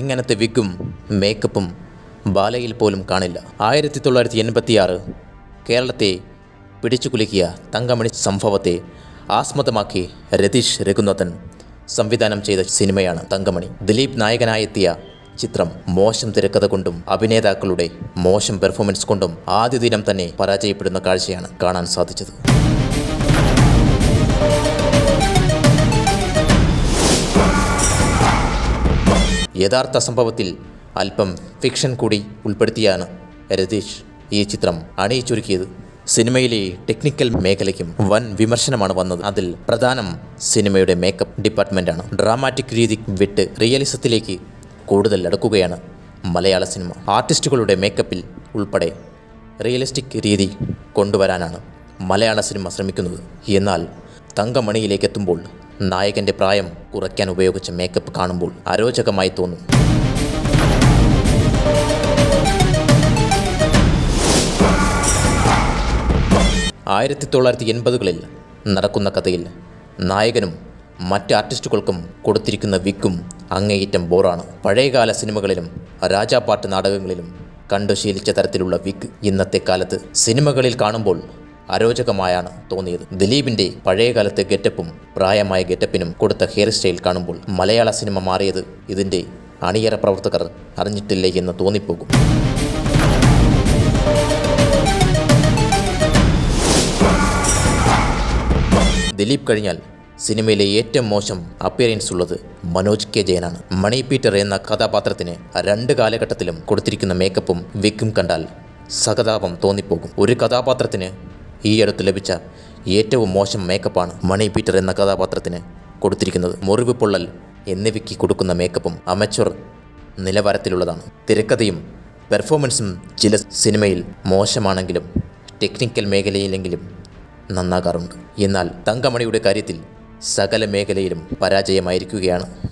ഇങ്ങനത്തെ വിഗും മേക്കപ്പും ബാലയിൽ പോലും കാണില്ല. ആയിരത്തി തൊള്ളായിരത്തി എൺപത്തിയാറ് കേരളത്തെ പിടിച്ചുകുലുക്കിയ തങ്കമണി സംഭവത്തെ ആസ്മതമാക്കി രതീഷ് രഘുനാഥൻ സംവിധാനം ചെയ്ത സിനിമയാണ് തങ്കമണി. ദിലീപ് നായകനായെത്തിയ ചിത്രം മോശം തിരക്കഥ കൊണ്ടും അഭിനേതാക്കളുടെ മോശം പെർഫോമൻസ് കൊണ്ടും ആദ്യ ദിനം തന്നെ പരാജയപ്പെടുന്ന കാഴ്ചയാണ് കാണാൻ സാധിച്ചത്. യഥാർത്ഥ സംഭവത്തിൽ അല്പം ഫിക്ഷൻ കൂടി ഉൾപ്പെടുത്തിയാണ് രതീഷ് ഈ ചിത്രം അണിയിച്ചൊരുക്കിയത്. സിനിമയിലെ ടെക്നിക്കൽ മേഖലയ്ക്കും വൻ വിമർശനമാണ് വന്നത്. അതിൽ പ്രധാനം സിനിമയുടെ മേക്കപ്പ് ഡിപ്പാർട്ട്മെന്റാണ് ഡ്രാമാറ്റിക് രീതി വിട്ട് റിയലിസത്തിലേക്ക് കൂടുതൽ അടുക്കുകയാണ് മലയാള സിനിമ. ആർട്ടിസ്റ്റുകളുടെ മേക്കപ്പിൽ ഉൾപ്പെടെ റിയലിസ്റ്റിക് രീതി കൊണ്ടുവരാനാണ് മലയാള സിനിമ ശ്രമിക്കുന്നത്. എന്നാൽ തങ്കമണിയിലേക്ക് എത്തുമ്പോൾ നായകന്റെ പ്രായം കുറയ്ക്കാൻ ഉപയോഗിച്ച മേക്കപ്പ് കാണുമ്പോൾ അരോചകമായി തോന്നും. ആയിരത്തി തൊള്ളായിരത്തി എൺപതുകളിൽ നടക്കുന്ന കഥയിൽ നായകനും മറ്റ് ആർട്ടിസ്റ്റുകൾക്കും കൊടുത്തിരിക്കുന്ന വിക്കും അങ്ങേയറ്റം ബോറാണ്. പഴയകാല സിനിമകളിലും രാജാപാട്ട് നാടകങ്ങളിലും കണ്ടു ശീലിച്ച തരത്തിലുള്ള വിക്ക് ഇന്നത്തെ കാലത്ത് സിനിമകളിൽ കാണുമ്പോൾ അരോചകമായാണ് തോന്നിയത്. ദിലീപിന്റെ പഴയകാലത്തെ ഗെറ്റപ്പും പ്രായമായ ഗെറ്റപ്പിനും കൊടുത്ത ഹെയർ സ്റ്റൈൽ കാണുമ്പോൾ മലയാള സിനിമ മാറിയത് ഇതിന്റെ അണിയറ പ്രവർത്തകർ അറിഞ്ഞിട്ടില്ലേ എന്ന് തോന്നിപ്പോകും. ദിലീപ് കഴിഞ്ഞാൽ സിനിമയിലെ ഏറ്റവും മോശം അപ്പിയറൻസ് ഉള്ളത് മനോജ് കെ ജയനാണ്. മണി പീറ്റർ എന്ന കഥാപാത്രത്തിന് രണ്ട് കാലഘട്ടത്തിലും കൊടുത്തിരിക്കുന്ന മേക്കപ്പും വിക്കും കണ്ടാൽ സഹതാപം തോന്നിപ്പോകും. ഒരു കഥാപാത്രത്തിന് ഈ അടുത്ത് ലഭിച്ച ഏറ്റവും മോശം മേക്കപ്പാണ് മണി പീറ്റർ എന്ന കഥാപാത്രത്തിന് കൊടുത്തിരിക്കുന്നത്. മുറിവ് പൊള്ളൽ എന്നിവയ്ക്ക് കൊടുക്കുന്ന മേക്കപ്പും അമച്വർ നിലവാരത്തിലുള്ളതാണ്. തിരക്കഥയും പെർഫോമൻസും ചില സിനിമയിൽ മോശമാണെങ്കിലും ടെക്നിക്കൽ മേഖലയിലെങ്കിലും നന്നാകാറുണ്ട്. എന്നാൽ തങ്കമണിയുടെ കാര്യത്തിൽ സകല മേഖലയിലും പരാജയമായിരിക്കുകയാണ്.